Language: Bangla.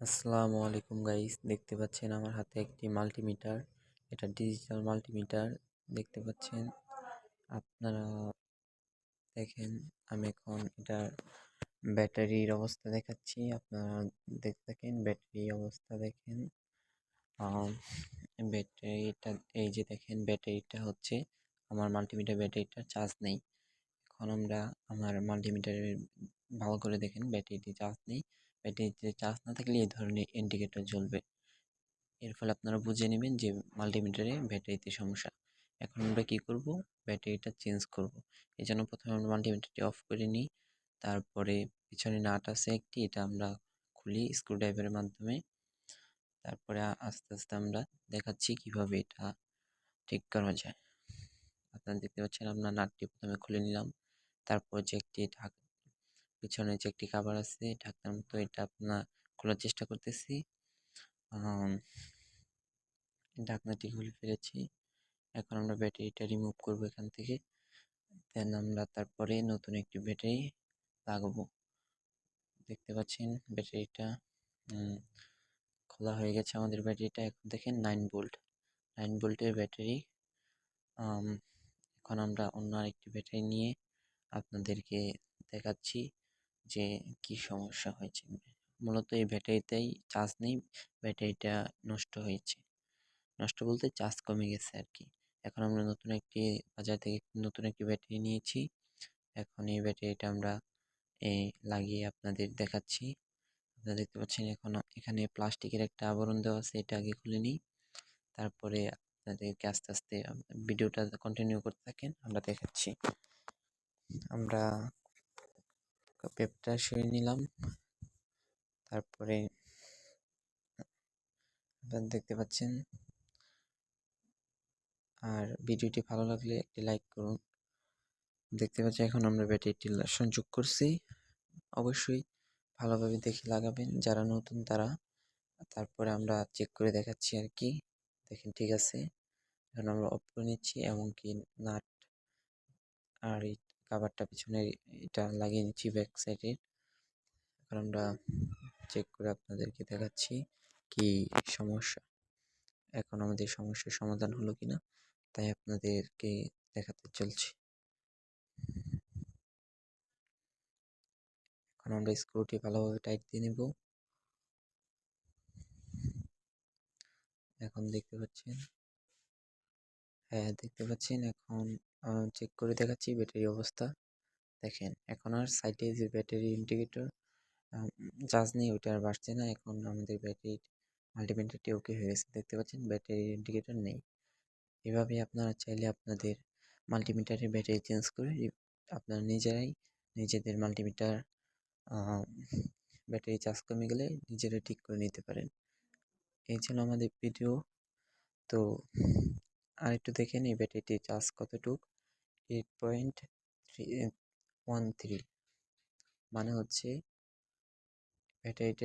আসসালামু আলাইকুম গাইস। দেখতে পাচ্ছেন আমার হাতে একটি মাল্টিমিটার। এটা ডিজিটাল মাল্টিমিটার। দেখতে পাচ্ছেন? আপনারা দেখেন, আমি এখন এটার ব্যাটারির অবস্থা দেখাচ্ছি। আপনারা দেখতে থাকেন ব্যাটারি অবস্থা দেখেন। ব্যাটারিটা, এই যে দেখেন, ব্যাটারিটা হচ্ছে আমার মাল্টিমিটার ব্যাটারিটা চার্জ নেই। এখন আমরা আমার মাল্টিমিটারের ভালো করে দেখেন ব্যাটারিটি চার্জ নেই। ব্যাটারিতে চার্জ না থাকলে এই ধরনের ইন্ডিকেটর জ্বলবে। এর ফলে আপনারা বুঝে নেবেন যে মাল্টিমিটারে ব্যাটারিতে সমস্যা। এখন আমরা কি করব? ব্যাটারিটা চেঞ্জ করব। এই জন্য প্রথমে আমরা মাল্টিমিটারটি অফ করে নিই। তারপরে পিছনে নাট আছে একটি, এটা আমরা খুলি স্ক্রুড্রাইভারের মাধ্যমে। তারপরে আস্তে আস্তে আমরা দেখাচ্ছি কীভাবে এটা ঠিক করা যায়। আপনারা দেখতে পাচ্ছেন, আমরা নাটটি প্রথমে খুলে নিলাম। তারপর যে একটি ঢাক পিছনে যে একটি কাবার আছে, ঢাকনার মতো এটা আপনার খোলার চেষ্টা করতেছি। ঢাকনাটি খুলে ফেলেছি। এখন আমরা ব্যাটারিটা রিমুভ করব এখান থেকে। দেন আমরা তারপরে নতুন একটি ব্যাটারি লাগাবো। দেখতে পাচ্ছেন ব্যাটারিটা খোলা হয়ে গেছে আমাদের ব্যাটারিটা। এখন দেখেন নাইন ভোল্ট নাইন ভোল্টের ব্যাটারি। এখন আমরা অন্য আরেকটি ব্যাটারি নিয়ে আপনাদেরকে দেখাচ্ছি। যে কি সমস্যা হয়েছে। মূলত এই ব্যাটারিতেই চার্জ নেই, ব্যাটারিটা নষ্ট হয়েছে। নষ্ট বলতে চার্জ কমে গেছে আর কি এখন আমরা নতুন একটি, বাজার থেকে নতুন একটি ব্যাটারি নিয়েছি। এখন এই ব্যাটারিটা আমরা এই লাগিয়ে আপনাদের দেখাচ্ছি। আপনারা দেখতে পাচ্ছেন এখন এখানে প্লাস্টিকের একটা আবরণ দেওয়া আছে, এটা আগে খুলে নিই। তারপরে আপনাদেরকে আস্তে আস্তে ভিডিওটা কন্টিনিউ করতে থাকেন, আমরা দেখাচ্ছি। আমরা পেপটা সরিয়ে নিলাম। তারপরে দেখতে পাচ্ছেন। আর ভিডিওটি ভালো লাগলে একটি লাইক করুন। দেখতে পাচ্ছি এখন আমরা ব্যাটারিটি সংযোগ করছি। অবশ্যই ভালোভাবে দেখে লাগাবেন যারা নতুন তারা। তারপরে আমরা চেক করে দেখাচ্ছি আর কি। দেখেন ঠিক আছে। এখন আমরা অফ করে নিচ্ছি এমনকি নাট আর কাভারটা পিছনে এটা লাগিয়ে নিচ্ছি ব্যাক সাইডে এখন আমরা চেক করে আপনাদেরকে দেখাচ্ছি কি সমস্যা। এখন আমাদের সমস্যার সমাধান হলো কিনা, তাই আপনাদেরকে দেখাতে চলছি। এখন আমরা স্ক্রুটি ভালোভাবে টাইট দিয়ে নেব। এখন দেখতে পাচ্ছেন হ্যাঁ দেখতে পাচ্ছেন, এখন চেক করে দেখাচ্ছি ব্যাটারি অবস্থা। দেখেন, এখন আর সাইডে যে ব্যাটারি ইন্ডিকেটর চার্জ নেই, ওইটা আর বাড়ছে না। এখন আমাদের ব্যাটারি মাল্টিমিটারটি ওকে হয়ে গেছে। দেখতে পাচ্ছেন ব্যাটারি ইন্ডিকেটর নেই। এভাবে আপনারা চাইলে আপনাদের মাল্টিমিটারের ব্যাটারি চেঞ্জ করে আপনারা নিজেরাই নিজেদের মাল্টিমিটার ব্যাটারি চার্জ কমে গেলে নিজেরা ঠিক করে নিতে পারেন। এই ছিল আমাদের ভিডিও তো আর একটু দেখে নিই ব্যাটারিটি চার্জ কতটুক? Eight point three one three মানে হচ্ছে ব্যাটারিটা